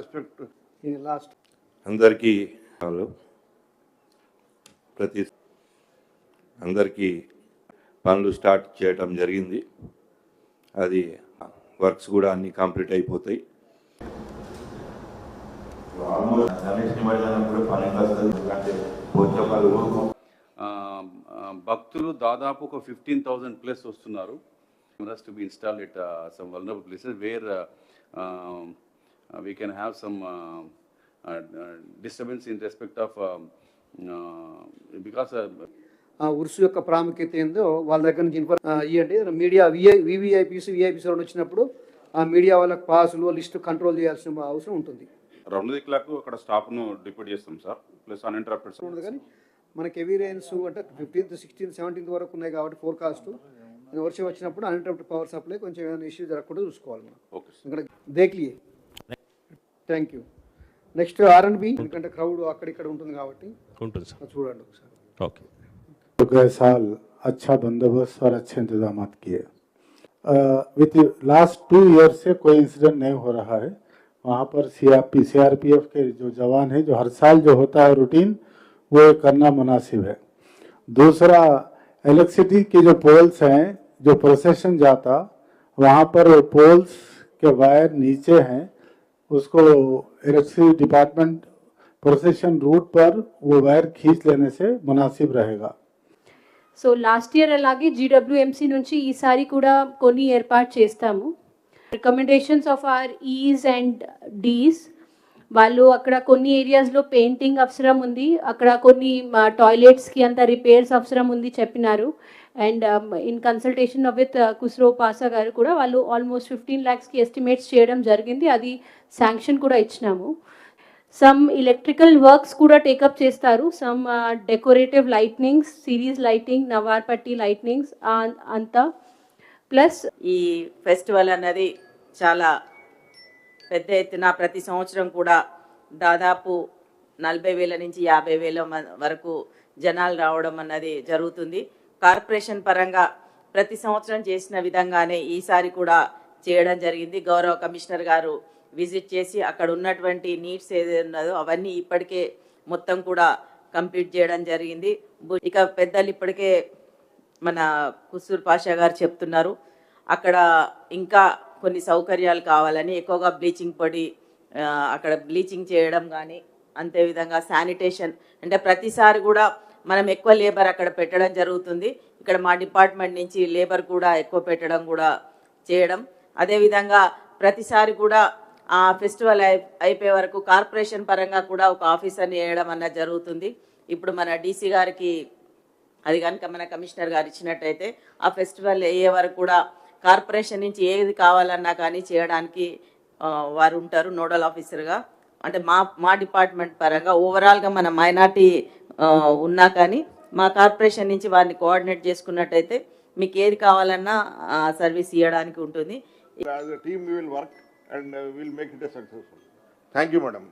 in the last. అందరికీ hello ప్రతి అందరికీ పనులు స్టార్ట్ చేయటం జరిగింది. అది వర్క్స్ కూడా అన్ని కంప్లీట్ అయిపోతాయి. భక్తులు దాదాపు ఒక ఫిఫ్టీన్ థౌజండ్ ప్లస్ వస్తున్నారు. Cameras to be install it some vulnerable places where we can have some disturbance in respect of because ఆ ఉరుసు యొక్క ప్రాముఖ్యత ఏందో వాళ్ళ దగ్గర నుంచి ఇన్ఫర్ ఇవ్వండి మీడియా విఐ వివిఐపీస్ విఐపీస్ వచ్చినప్పుడు ఆ మీడియా వాళ్ళకి పాసులు లిస్ట్ కంట్రోల్ చేయాల్సిన అవసరం ఉంటుంది. రెండు దిక్కులకు అక్కడ స్టాఫ్ను డిప్యూట్ చేస్తాం సార్ ప్లస్ అన్ఇంటరప్టెడ్ ఉండదు కానీ మనకి హెవీ రెయిన్స్ అంటే ఫిఫ్టీన్త్ సిక్స్టీన్త్ సెవెంటీన్త్ వరకు ఉన్నాయి కాబట్టి ఫోర్కాస్ట్ వర్షం వచ్చినప్పుడు అన్ఇంటరప్ట్ పవర్ సప్లై కొంచెం ఏమైనా ఇష్యూ జరగకుండా చూసుకోవాలి మనం. ఓకే సార్ ఇక్కడ దేక్లియే thank you next R and B ఎందుకంటే క్రౌడ్ అక్కడిక్కడ ఉంటుంది కాబట్టి ఉంటుంది సార్ అది చూడండి ఒకసారి ఓకే तो गए साल अच्छा बंदोबस्त और अच्छे इंतजाम किए विथ लास्ट टू ईयर से कोई इंसिडेंट नहीं हो रहा है वहाँ पर सीआरपी सीआरपीएफ के जो जवान हैं जो हर साल जो होता है रूटीन वो करना मुनासिब है दूसरा इलेक्ट्रिसिटी के जो पोल्स हैं जो प्रोसेशन जाता वहाँ पर पोल्स के वायर नीचे हैं उसको इलेक्ट्रिसिटी डिपार्टमेंट प्रोसेशन रूट पर वो वायर खींच लेने से मुनासिब रहेगा సో లాస్ట్ ఇయర్ అలాగే జీడబ్ల్యూఎంసీ నుంచి ఈసారి కూడా కొన్ని ఏర్పాటు చేస్తాము recommendations of R EEs and DEs వాళ్ళు అక్కడ కొన్ని ఏరియాస్లో పెయింటింగ్ అవసరం ఉంది. అక్కడ కొన్ని టాయిలెట్స్కి అంత రిపేర్స్ అవసరం ఉంది చెప్పినారు. And in consultation with Khusro Pasha గారు కూడా వాళ్ళు ఆల్మోస్ట్ ఫిఫ్టీన్ ల్యాక్స్కి ఎస్టిమేట్స్ చేయడం జరిగింది. అది శాంక్షన్ కూడా ఇచ్చినాము. సమ్ ఎలక్ట్రికల్ వర్క్స్ కూడా టేకప్ చేస్తారు. Some decorative lightnings series lighting నవార్పట్టి lightnings అంతా. ప్లస్ ఈ ఫెస్టివల్ అన్నది చాలా పెద్ద ఎత్తున ప్రతి సంవత్సరం కూడా దాదాపు నలభై వేల నుంచి యాభై వేల మ- వరకు జనాలు రావడం అన్నది జరుగుతుంది. కార్పొరేషన్ పరంగా ప్రతి సంవత్సరం చేసిన విధంగానే ఈసారి కూడా చేయడం జరిగింది. గౌరవ కమిషనర్ గారు విజిట్ చేసి అక్కడ ఉన్నటువంటి నీడ్స్ ఏది ఉన్నదో అవన్నీ ఇప్పటికే మొత్తం కూడా కంప్లీట్ చేయడం జరిగింది. ఇక పెద్దలు ఇప్పటికే మన కుసూర్ పాషా గారు చెప్తున్నారు. అక్కడ ఇంకా కొన్ని సౌకర్యాలు కావాలని ఎక్కువగా బ్లీచింగ్ పొడి అక్కడ బ్లీచింగ్ చేయడం కానీ అంతే విధంగా శానిటేషన్. అంటే ప్రతిసారి కూడా మనం ఎక్కువ లేబర్ అక్కడ పెట్టడం జరుగుతుంది. ఇక్కడ మా డిపార్ట్మెంట్ నుంచి లేబర్ కూడా ఎక్కువ పెట్టడం కూడా చేయడం. అదేవిధంగా ప్రతిసారి కూడా ఆ ఫెస్టివల్ అయిపోయే వరకు కార్పొరేషన్ పరంగా కూడా ఒక ఆఫీసర్ని వేయడం అన్నది జరుగుతుంది. ఇప్పుడు మన డీసీ గారికి అది కనుక మన కమిషనర్ గారు ఇచ్చినట్టయితే ఆ ఫెస్టివల్ అయ్యే వరకు కూడా కార్పొరేషన్ నుంచి ఏది కావాలన్నా కానీ చేయడానికి వారు ఉంటారు నోడల్ ఆఫీసర్గా. అంటే మా మా డిపార్ట్మెంట్ పరంగా ఓవరాల్గా మన మైనార్టీ ఉన్నా కానీ మా కార్పొరేషన్ నుంచి వారిని కోఆర్డినేట్ చేసుకున్నట్టయితే మీకు ఏది కావాలన్నా సర్వీస్ ఇవ్వడానికి ఉంటుంది. Thank you madam